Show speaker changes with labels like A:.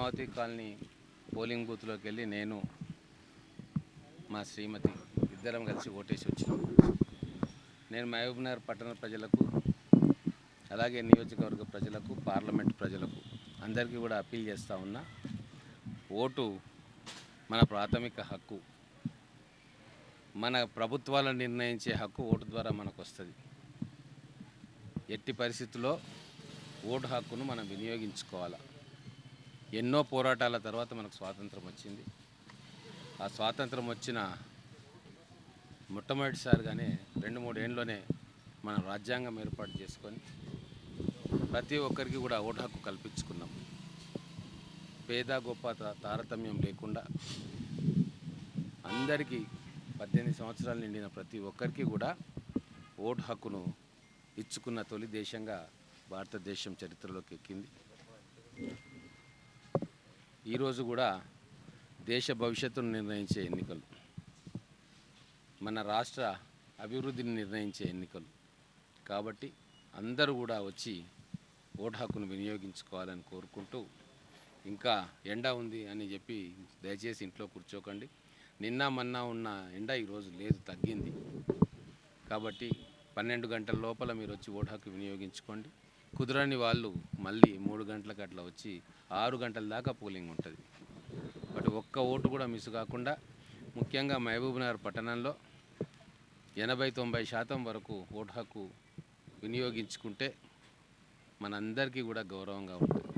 A: Padmavati colony polling బూత్లోకి వెళ్ళి నేను మా శ్రీమతి ఇద్దరం కలిసి ఓటేసి వచ్చినాం. నేను మహబూబ్నగర్ పట్టణ ప్రజలకు అలాగే నియోజకవర్గ ప్రజలకు పార్లమెంట్ ప్రజలకు అందరికీ కూడా అప్పీల్ చేస్తూ ఉన్నా ఓటు మన ప్రాథమిక హక్కు మన ప్రభుత్వాలను నిర్ణయించే హక్కు ఓటు ద్వారా మనకు వస్తుంది ఎట్టి పరిస్థితుల్లో ఓటు హక్కును మనం వినియోగించుకోవాలి? ఎన్నో పోరాటాల తర్వాత మనకు స్వాతంత్రం వచ్చింది. ఆ స్వాతంత్రం వచ్చిన మొట్టమొదటిసారిగానే రెండు మూడు ఏళ్ళలోనే మనం రాజ్యాంగం ఏర్పాటు చేసుకొని ప్రతి ఒక్కరికి కూడా ఓటు హక్కు కల్పించుకున్నాం. పేద గొప్ప తారతమ్యం లేకుండా అందరికీ పద్దెనిమిది సంవత్సరాలు నిండిన ప్రతి ఒక్కరికి కూడా ఓటు హక్కును ఇచ్చుకున్న తొలి దేశంగా భారతదేశం చరిత్రలోకి ఎక్కింది. ఈరోజు కూడా దేశ భవిష్యత్తును నిర్ణయించే ఎన్నికలు మన రాష్ట్ర అభివృద్ధిని నిర్ణయించే ఎన్నికలు. కాబట్టి అందరూ కూడా వచ్చి ఓటు హక్కును వినియోగించుకోవాలని కోరుకుంటూ ఇంకా ఎండ ఉంది అని చెప్పి దయచేసి ఇంట్లో కూర్చోకండి. నిన్న మొన్న ఉన్న ఎండ ఈరోజు లేదు తగ్గింది. కాబట్టి పన్నెండు గంటల లోపల మీరు వచ్చి ఓటు హక్కు వినియోగించుకోండి. కుదరని వాళ్ళు మళ్ళీ మూడు గంటలకు అట్లా వచ్చి ఆరు గంటల దాకా పోలింగ్ ఉంటుంది. బట్ ఒక్క ఓటు కూడా మిస్ కాకుండా ముఖ్యంగా మహబూబ్నగర్ పట్టణంలో ఎనభై తొంభై శాతం వరకు ఓటు హక్కు వినియోగించుకుంటే మనందరికీ కూడా గౌరవంగా ఉంటుంది.